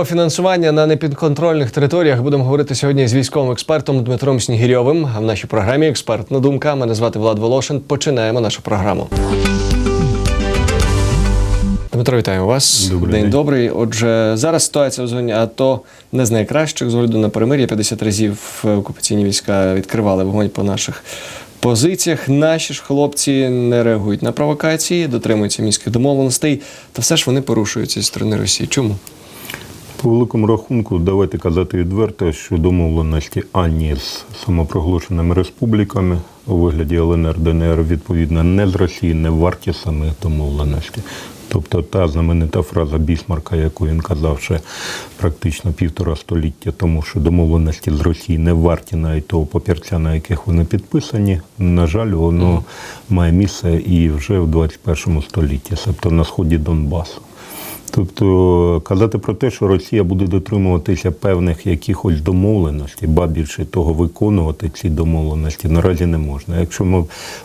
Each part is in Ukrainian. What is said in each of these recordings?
Про фінансування на непідконтрольних територіях будемо говорити сьогодні з військовим експертом Дмитром Снігірьовим. А в нашій програмі експертна думка. Мене звати Влад Волошин. Починаємо нашу програму. Дмитро, вітаємо вас. Добрий день, день. добрий. Отже, зараз ситуація в зоні АТО не з найкращих з огляду на перемир'я. 50 разів е, окупаційні війська відкривали вогонь по наших позиціях. Наші ж хлопці не реагують на провокації, дотримуються мінських домовленостей, та все ж вони порушуються зі сторони Росії. Чому? По великому рахунку, давайте казати відверто, що домовленості ані з самопроголошеними республіками у вигляді ЛНР, ДНР, відповідно, не з Росії, не варті самих домовленостей. Тобто та знаменита фраза Бісмарка, яку він казав ще практично півтора століття тому, що домовленості з Росії не варті навіть того папірця, на яких вони підписані. На жаль, воно має місце і вже в 21 столітті, тобто на сході Донбасу. Тобто казати про те, що Росія буде дотримуватися певних якихось домовленостей, ба більше того, виконувати ці домовленості наразі не можна. Якщо ми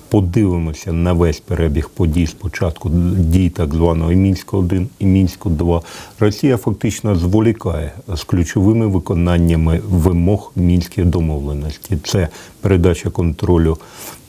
подивимося на весь перебіг подій спочатку дій так званого і мінську 1 і мінську 2 Росія фактично зволікає з ключовими виконаннями вимог мінських домовленостей. Це передача контролю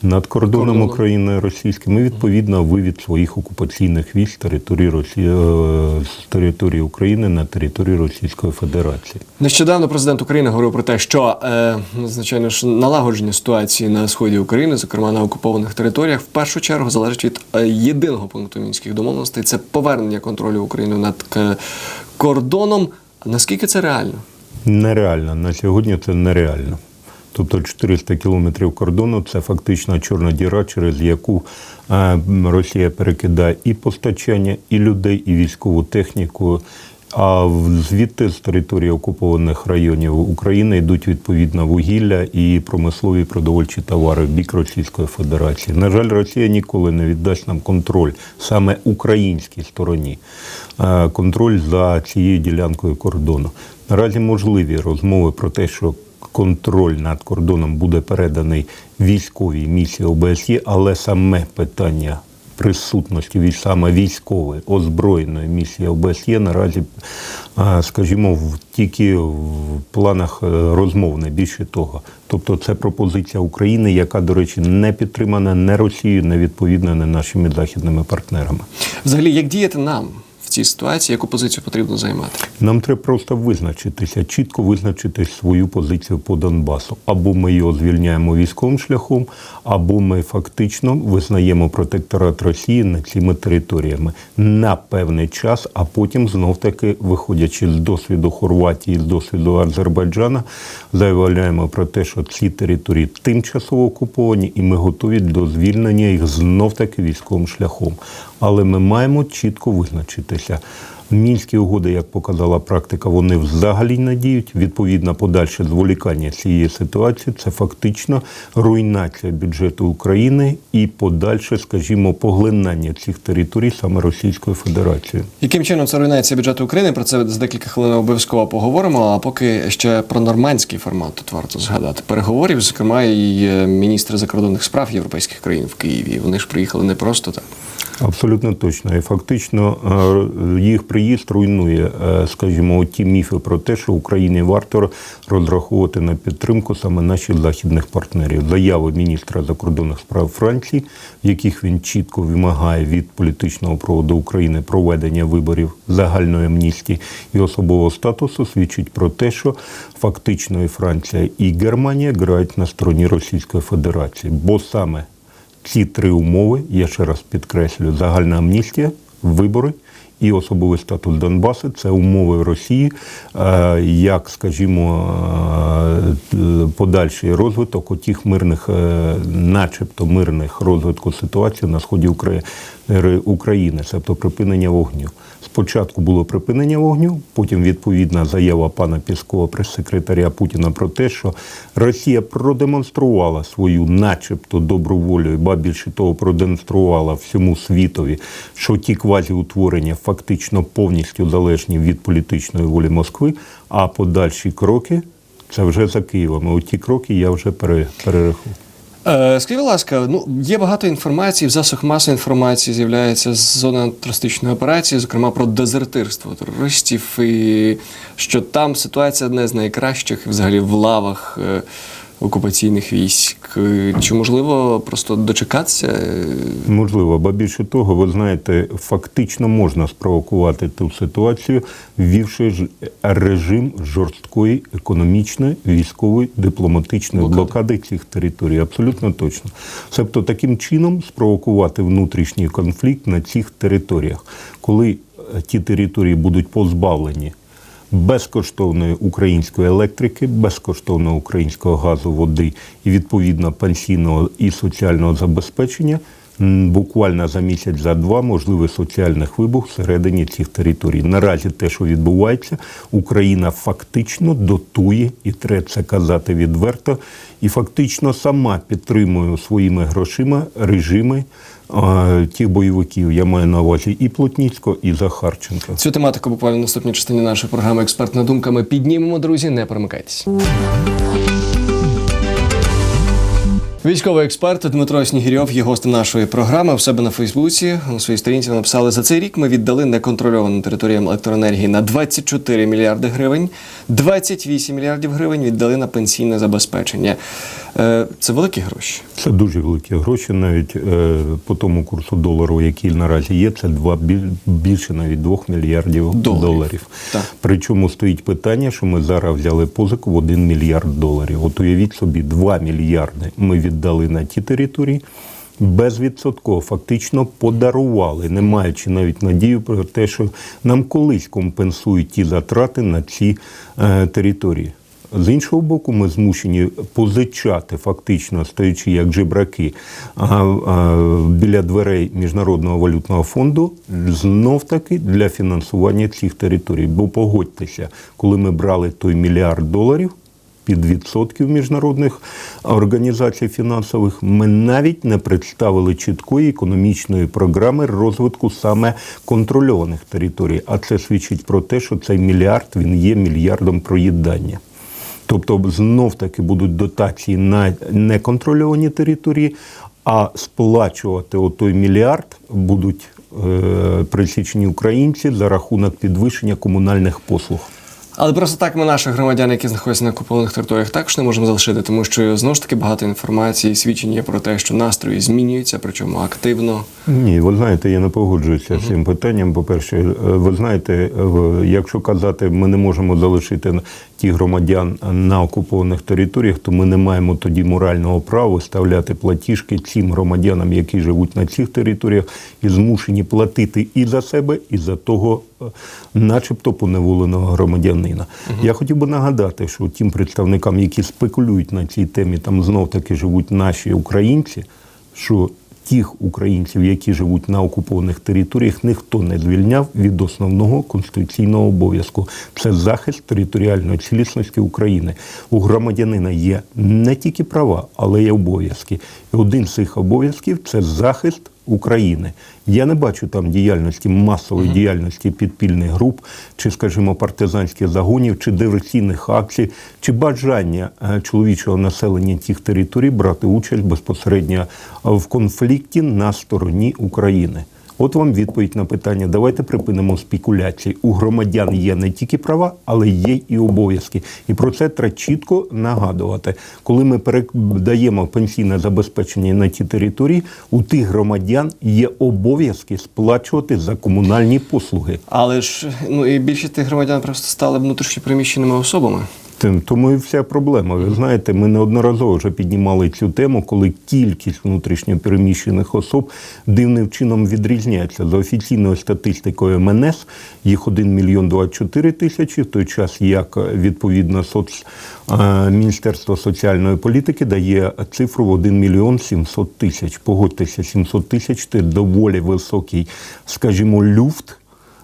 над кордоном Кордоном. України російським і відповідно вивід своїх окупаційних військ з території Росії е, з території України на територію Російської Федерації. Нещодавно президент України говорив про те, що е, звичайно ж налагодження ситуації на сході України, зокрема на окупованих територіях, в першу чергу залежить від е, єдиного пункту мінських домовленостей це повернення контролю України над к- кордоном. Наскільки це реально? Нереально на сьогодні це нереально. Тобто 400 кілометрів кордону це фактично чорна діра, через яку е, Росія перекидає і постачання, і людей, і військову техніку. А звідти з території окупованих районів України йдуть відповідно вугілля і промислові продовольчі товари в бік Російської Федерації. На жаль, Росія ніколи не віддасть нам контроль саме українській стороні, е, контроль за цією ділянкою кордону. Наразі можливі розмови про те, що контроль над кордоном буде переданий військовій місії ОБСЄ, але саме питання присутності від саме військової озброєної місії ОБСЄ наразі, скажімо, в- тільки в планах е, розмов, не більше того. Тобто це пропозиція України, яка, до речі, не підтримана не Росією, не відповідна не нашими західними партнерами. Взагалі, як діяти нам в цій ситуації, яку позицію потрібно займати? Нам треба просто визначитися, чітко визначити свою позицію по Донбасу. Або ми його звільняємо військовим шляхом, або ми фактично визнаємо протекторат Росії над цими територіями на певний час, а потім знов таки, виходячи з досвіду Хорватії, з досвіду Азербайджана, заявляємо про те, що ці території тимчасово окуповані, і ми готові до звільнення їх знов таки військовим шляхом. Але ми маємо чітко визначитися. Мінські угоди, як показала практика, вони взагалі не діють. Відповідно, подальше зволікання цієї ситуації це фактично руйнація бюджету України і подальше, скажімо, поглинання цих територій саме Російською Федерацією. Яким чином це руйнується бюджет України? Про це за декілька хвилин обов'язково поговоримо. А поки ще про нормандський формат тут варто згадати переговорів, зокрема, і е, міністри закордонних справ європейських країн в Києві. Вони ж приїхали не просто так. Абсолютно точно. І фактично е, їх приїзд руйнує, е, скажімо, ті міфи про те, що Україні варто розраховувати на підтримку саме наших західних партнерів. Заяви міністра закордонних справ Франції, в яких він чітко вимагає від політичного проводу України проведення виборів загальної амністії і особового статусу, свідчить про те, що фактично і Франція і Германія грають на стороні Російської Федерації, бо саме ці три умови, я ще раз підкреслюю, загальна амністія, вибори і особливий статус Донбасу це умови Росії, е, як, скажімо, е, подальший розвиток отих мирних, е, начебто мирних розвитку ситуації на сході Украї- України, тобто припинення вогню. Спочатку було припинення вогню, потім відповідна заява пана Піскова, прес-секретаря Путіна про те, що Росія продемонструвала свою, начебто, добру волю, і ба більше того, продемонструвала всьому світові, що ті квазіутворення фактично повністю залежні від політичної волі Москви, а подальші кроки це вже за Києвом. І ті кроки я вже пере- перерахував. Е, Скажіть, будь ласка, ну є багато інформації, в засобах масової інформації з'являється з зони антитерористичної операції, зокрема про дезертирство терористів, і що там ситуація одна з найкращих взагалі в лавах е, окупаційних військ. Чи можливо просто дочекатися? Можливо, бо більше того, ви знаєте, фактично можна спровокувати ту ситуацію, ввівши режим жорсткої економічної, військової, дипломатичної Блокади. блокади цих територій. Абсолютно точно. Тобто таким чином спровокувати внутрішній конфлікт на цих територіях, коли е, ті території будуть позбавлені. Безкоштовної української електрики, безкоштовного українського газу, води і відповідно пенсійного і соціального забезпечення. Буквально за місяць, за два можливий соціальних вибух всередині цих територій. Наразі те, що відбувається, Україна фактично дотує, і треба це казати відверто, і фактично сама підтримує своїми грошима режими тих бойовиків. Я маю на увазі і Плотніцького, і Захарченка. Цю тематику буквально в наступній частині нашої програми Експертна думка ми піднімемо, друзі. Не перемикайтесь. Військовий експерт Дмитро Снігірьов є гостем нашої програми. В себе на Фейсбуці у своїй сторінці написали за цей рік. Ми віддали неконтрольованим територіям електроенергії на 24 мільярди гривень, 28 мільярдів гривень віддали на пенсійне забезпечення. Е, Це великі гроші. Це дуже великі гроші, навіть е, по тому курсу долару, який наразі є, це два більше навіть 2 мільярдів Доларів. доларів. Так. Причому стоїть питання, що ми зараз взяли позику в 1 мільярд доларів. От уявіть собі, 2 мільярди ми віддали на ті території. Безвідсотково фактично подарували, не маючи навіть надію про те, що нам колись компенсують ті затрати на ці е, території. З іншого боку, ми змушені позичати, фактично стоячи як жебраки біля дверей Міжнародного валютного фонду, знов таки для фінансування цих територій. Бо погодьтеся, коли ми брали той мільярд доларів. Під відсотків міжнародних організацій фінансових ми навіть не представили чіткої економічної програми розвитку саме контрольованих територій. А це свідчить про те, що цей мільярд він є мільярдом проїдання. Тобто знов таки будуть дотації на неконтрольовані території, а сплачувати отой мільярд будуть е, присічні українці за рахунок підвищення комунальних послуг. Але просто так ми наших громадян, які знаходяться на окупованих територіях, також не можемо залишити, тому що знову ж таки багато інформації, свідчень є про те, що настрої змінюються, причому активно. Ні, ви знаєте, я не погоджуюся з цим питанням. По-перше, е, ви знаєте, в- якщо казати, ми не можемо залишити ті громадян на окупованих територіях, то ми не маємо тоді морального права виставляти платіжки цим громадянам, які живуть на цих територіях, і змушені платити і за себе, і за того, е, начебто поневоленого громадянина. Я хотів би нагадати, що тим представникам, які спекулюють на цій темі, там знов таки живуть наші українці, що тих українців, які живуть на окупованих територіях, ніхто не звільняв від основного конституційного обов'язку. Це захист територіальної цілісності України. У громадянина є не тільки права, але й обов'язки. І один з цих обов'язків це захист. України. Я не бачу там діяльності, масової діяльності підпільних груп, чи, скажімо, партизанських загонів, чи диверсійних акцій, чи бажання е, чоловічого населення тих територій брати участь безпосередньо в конфлікті на стороні України. От вам відповідь на питання. Давайте припинимо спекуляції. У громадян є не тільки права, але є і обов'язки. І про це треба чітко нагадувати. Коли ми передаємо пенсійне забезпечення на ті території, у тих громадян є обов'язки сплачувати за комунальні послуги. Але ж ну і більшість тих громадян просто стали внутрішньо приміщеними особами. Тим- Тому і вся проблема. Ви знаєте, ми неодноразово вже піднімали цю тему, коли кількість внутрішньопереміщених особ дивним чином відрізняється. За офіційною статистикою МНС їх 1 мільйон 24 тисячі, в той час як відповідно соц... е, Міністерство соціальної політики дає цифру в 1 мільйон 700 тисяч. Погодьтеся, 700 тисяч це доволі високий, скажімо, люфт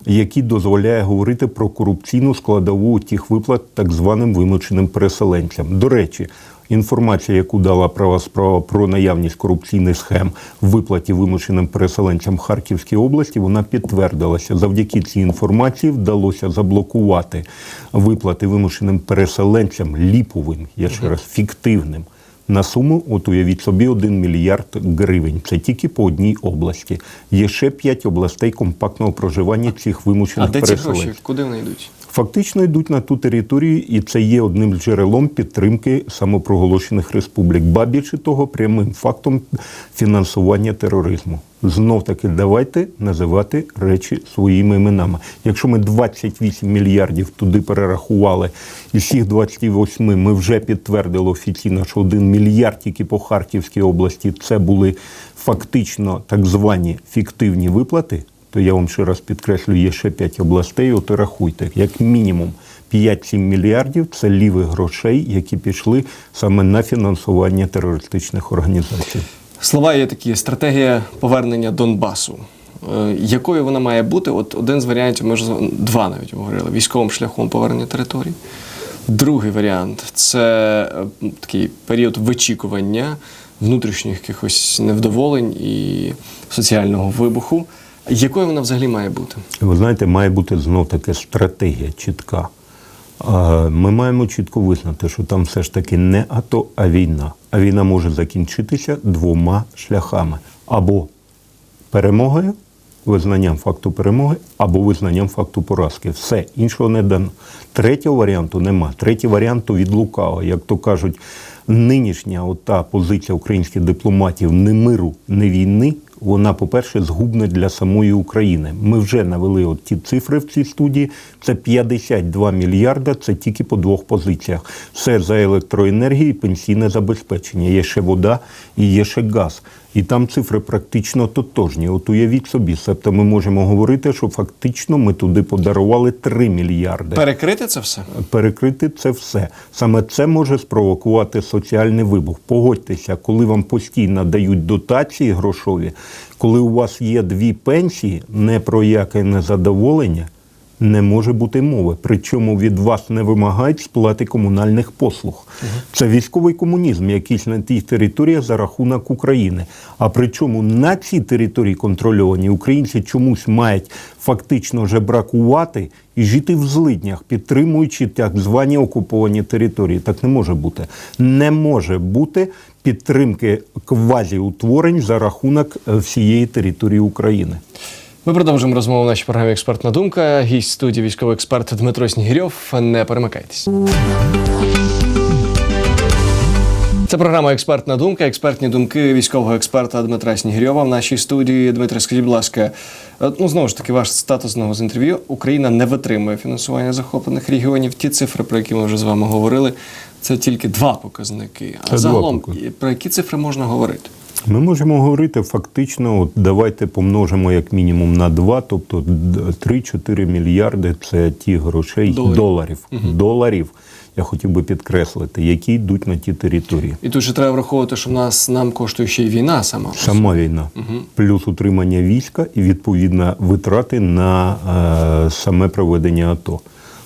який дозволяє говорити про корупційну складову тих виплат так званим вимушеним переселенцям. До речі, інформація, яку дала права справа про наявність корупційних схем в виплаті вимушеним переселенцям Харківській області, вона підтвердилася. Завдяки цій інформації вдалося заблокувати виплати вимушеним переселенцям ліповим, я ще раз фіктивним. На суму, от уявіть собі, 1 мільярд гривень. Це тільки по одній області. Є ще 5 областей компактного проживання цих А вимушених де ці гроші? Куди вони йдуть? Фактично йдуть на ту територію, і це є одним джерелом підтримки самопроголошених республік. Ба більше того, прямим фактом фінансування тероризму. Знов таки, давайте називати речі своїми іменами. Якщо ми 28 мільярдів туди перерахували, і цих 28 ми вже підтвердили офіційно, що 1 мільярд тільки по Харківській області це були фактично так звані фіктивні виплати то я вам ще раз підкреслю, є ще 5 областей, от і рахуйте, як мінімум 5-7 мільярдів це лівих грошей, які пішли саме на фінансування терористичних організацій. Слова є такі: стратегія повернення Донбасу. Е, Якою вона має бути? От один з варіантів, ми вже два навіть говорили: військовим шляхом повернення територій. Другий варіант це е, такий період вичікування внутрішніх якихось невдоволень і соціального вибуху. Якою вона взагалі має бути? Ви знаєте, має бути знов таки стратегія чітка. Ми маємо чітко визнати, що там все ж таки не АТО, а війна. А війна може закінчитися двома шляхами: або перемогою, визнанням факту перемоги, або визнанням факту поразки. Все іншого не дано. Третього варіанту нема. Третій варіант від лукава. Як то кажуть, нинішня ота позиція українських дипломатів не миру, не війни. Вона, по-перше, згубна для самої України. Ми вже навели от ті цифри в цій студії. Це 52 мільярда. Це тільки по двох позиціях. Все за електроенергію і пенсійне забезпечення. Є ще вода і є ще газ. І там цифри практично тотожні. От уявіть собі, себто ми можемо говорити, що фактично ми туди подарували 3 мільярди Перекрити це все? перекрити це все. Саме це може спровокувати соціальний вибух. Погодьтеся, коли вам постійно дають дотації грошові, коли у вас є дві пенсії, не про яке незадоволення. Не може бути мови, причому від вас не вимагають сплати комунальних послуг. Це військовий комунізм, якийсь на тій території за рахунок України. А причому на цій території контрольовані українці чомусь мають фактично вже бракувати і жити в злиднях, підтримуючи так звані окуповані території. Так не може бути. Не може бути підтримки квазіутворень за рахунок е, всієї території України. Ми продовжимо розмову в нашій програмі Експертна думка. Гість студії військовий експерт Дмитро Снігирьов. Не перемикайтесь. Це програма Експертна думка. Експертні думки військового експерта Дмитра Снігирьова в нашій студії. Дмитре, скажіть, будь ласка, е, ну знову ж таки, ваш статус знову з інтерв'ю. Україна не витримує фінансування захоплених регіонів. Ті цифри, про які ми вже з вами говорили, це тільки два показники. А Це два загалом показники. про які цифри можна говорити? Ми можемо говорити фактично, от давайте помножимо як мінімум на 2, тобто д- 3-4 мільярди це ті грошей Доларів. доларів. Доларів. Я хотів би підкреслити, які йдуть на ті території. І тут же треба враховувати, що в нас нам коштує ще й війна сама. Сама війна, плюс утримання війська і відповідно витрати на е, саме проведення АТО.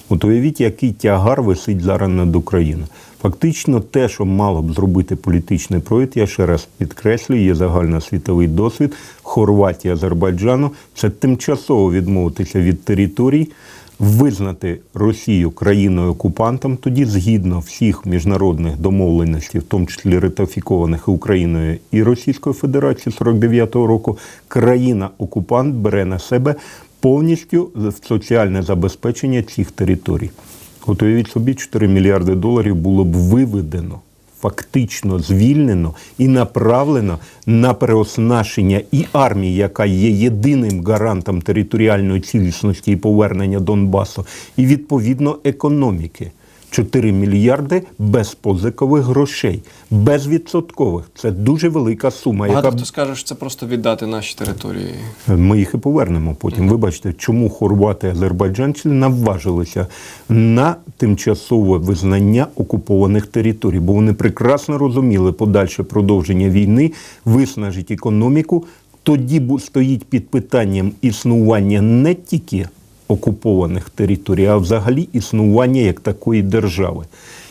От уявіть, який тягар висить зараз над Україною. Фактично, те, що мало б зробити політичний проєкт, я ще раз підкреслюю, є загальносвітовий досвід Хорватії, Азербайджану. Це тимчасово відмовитися від територій, визнати Росію країною окупантом. Тоді, згідно всіх міжнародних домовленостей, в тому числі ратифікованих Україною і Російською Федерацією 49-го року, країна-окупант бере на себе повністю соціальне забезпечення цих територій. От уявіть собі, 4 мільярди доларів було б виведено, фактично звільнено і направлено на переоснащення і армії, яка є єдиним гарантом територіальної цілісності і повернення Донбасу, і відповідно економіки. 4 мільярди без позикових грошей, безвідсоткових. Це дуже велика сума, Багато яка хто скаже, що це просто віддати наші території. ми їх і повернемо потім. Вибачте, чому хорвати і азербайджанці наважилися на тимчасове визнання окупованих територій, бо вони прекрасно розуміли подальше продовження війни, виснажить економіку. Тоді стоїть під питанням існування не тільки окупованих територій, а взагалі існування як такої держави.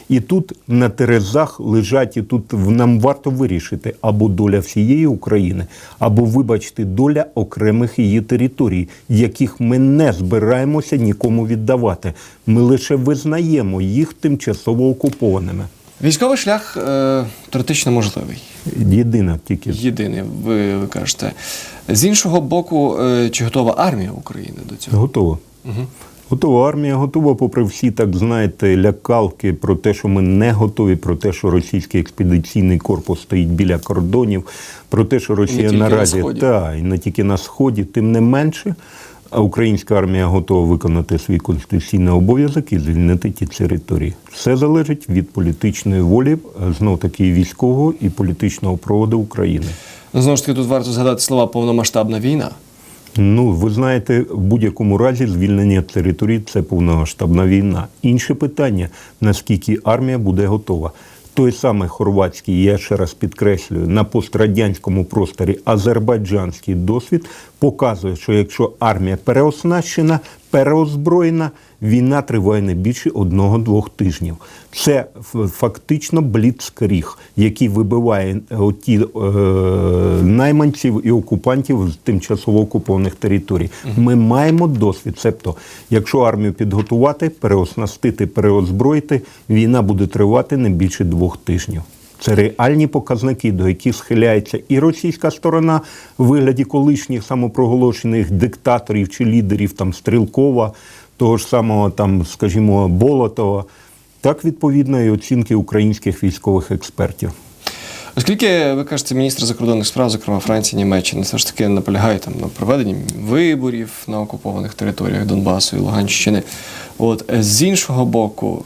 І тут на терезах лежать, і тут нам варто вирішити або доля всієї України, або, вибачте, доля окремих її територій, яких ми не збираємося нікому віддавати. Ми лише визнаємо їх тимчасово окупованими. Військовий шлях е, теоретично можливий. Єдина тільки Єдиний, ви, ви кажете. З іншого боку, е, чи готова армія України до цього? готова. Угу. Готова армія, готова, попри всі, так знаєте, лякалки про те, що ми не готові, про те, що російський експедиційний корпус стоїть біля кордонів, про те, що Росія на наразі Сході. та і не тільки на сході, тим не менше. А українська армія готова виконати свій конституційний обов'язок і звільнити ті території. Все залежить від політичної волі, знов таки і військового і політичного проводу України. Ну, знову ж таки, тут варто згадати слова повномасштабна війна. Ну, ви знаєте, в будь-якому разі звільнення територій це повномасштабна війна. Інше питання: наскільки армія буде готова. Той самий хорватський, я ще раз підкреслюю, на пострадянському просторі азербайджанський досвід показує, що якщо армія переоснащена, переозброєна, війна триває не більше одного-двох тижнів. Це фактично бліцкріг, який вибиває е, оті е, найманців і окупантів з тимчасово окупованих територій. Ми маємо досвід. Тобто, якщо армію підготувати, переоснастити, переозброїти, війна буде тривати не більше двох тижнів. Це реальні показники, до яких схиляється і російська сторона в вигляді колишніх самопроголошених диктаторів чи лідерів там Стрілкова, того ж самого там, скажімо, Болотова, так відповідно і оцінки українських військових експертів. Оскільки ви кажете, міністр закордонних справ, зокрема Франції, Німеччини, все ж таки наполягає там на проведенні виборів на окупованих територіях Донбасу і Луганщини. От з іншого боку,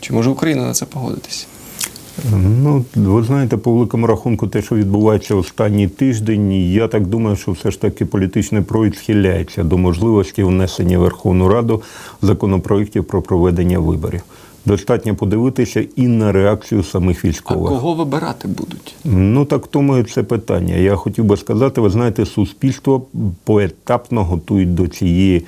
чи може Україна на це погодитись? Ну, ви знаєте, по великому рахунку, те, що відбувається останній тиждень, я так думаю, що все ж таки політичний провід схиляється до можливості внесення в Верховну Раду законопроєктів про проведення виборів. Достатньо подивитися і на реакцію самих А військових. кого вибирати будуть? Ну так тому і це питання. Я хотів би сказати, ви знаєте, суспільство поетапно готують до цієї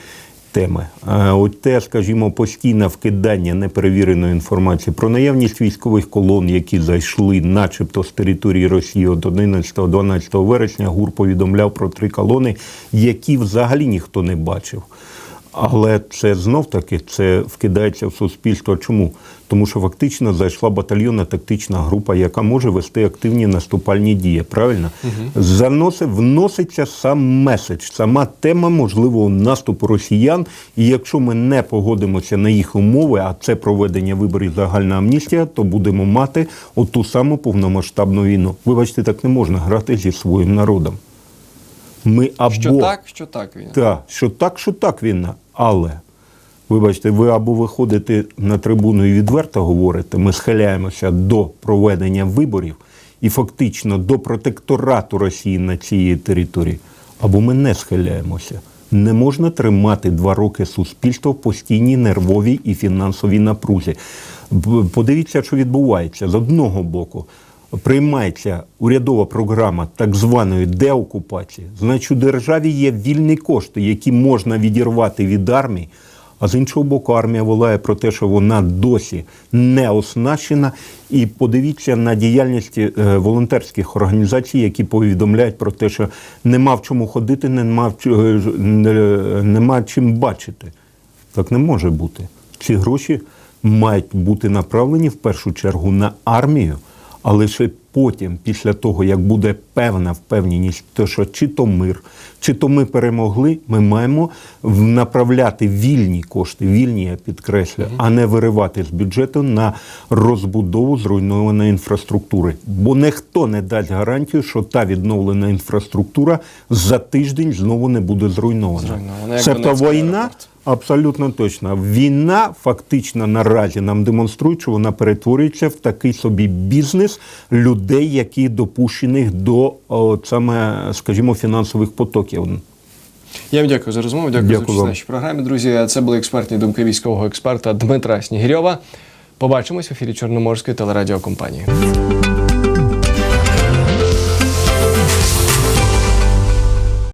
теми. А от те, скажімо, постійне вкидання неперевіреної інформації про наявність військових колон, які зайшли, начебто з території Росії от 11-12 вересня, ГУР повідомляв про три колони, які взагалі ніхто не бачив. Але це знов таки це вкидається в суспільство. Чому? Тому що фактично зайшла батальйонна тактична група, яка може вести активні наступальні дії. Правильно? Заноси, вноситься сам меседж, сама тема можливого наступу росіян. І якщо ми не погодимося на їх умови, а це проведення виборів загальна амністія, то будемо мати оту саму повномасштабну війну. Вибачте, так не можна грати зі своїм народом. Ми або Що так, що так війна. так, що так, що так війна. Але, вибачте, ви або виходите на трибуну і відверто говорите, ми схиляємося до проведення виборів і фактично до протекторату Росії на цій території, або ми не схиляємося. Не можна тримати два роки суспільство в постійній нервовій і фінансовій напрузі. Подивіться, що відбувається з одного боку приймається урядова програма так званої деокупації, значить у державі є вільні кошти, які можна відірвати від армії. А з іншого боку, армія волає про те, що вона досі не оснащена. І подивіться на діяльність е, волонтерських організацій, які повідомляють про те, що нема в чому ходити, нема, в чо- е, не- нема чим бачити. Так не може бути. Ці гроші мають бути направлені в першу чергу на армію, а лише потім, після того, як буде певна впевненість, то що чи то мир, чи то ми перемогли, ми маємо направляти вільні кошти, вільні, я підкреслю, а не виривати з бюджету на розбудову зруйнованої інфраструктури. Бо ніхто не дасть гарантію, що та відновлена інфраструктура за тиждень знову не буде зруйнована. Зруйнована, як Тобто війна. Абсолютно точно. Війна фактично наразі нам демонструє, що вона перетворюється в такий собі бізнес людей, які допущених до саме, скажімо, фінансових потоків. Я вам дякую за розмову. Дякую, Дякую за участь в нашій програмі. Друзі, це були експертні думки військового експерта Дмитра Снігірьова. Побачимось в ефірі Чорноморської телерадіокомпанії.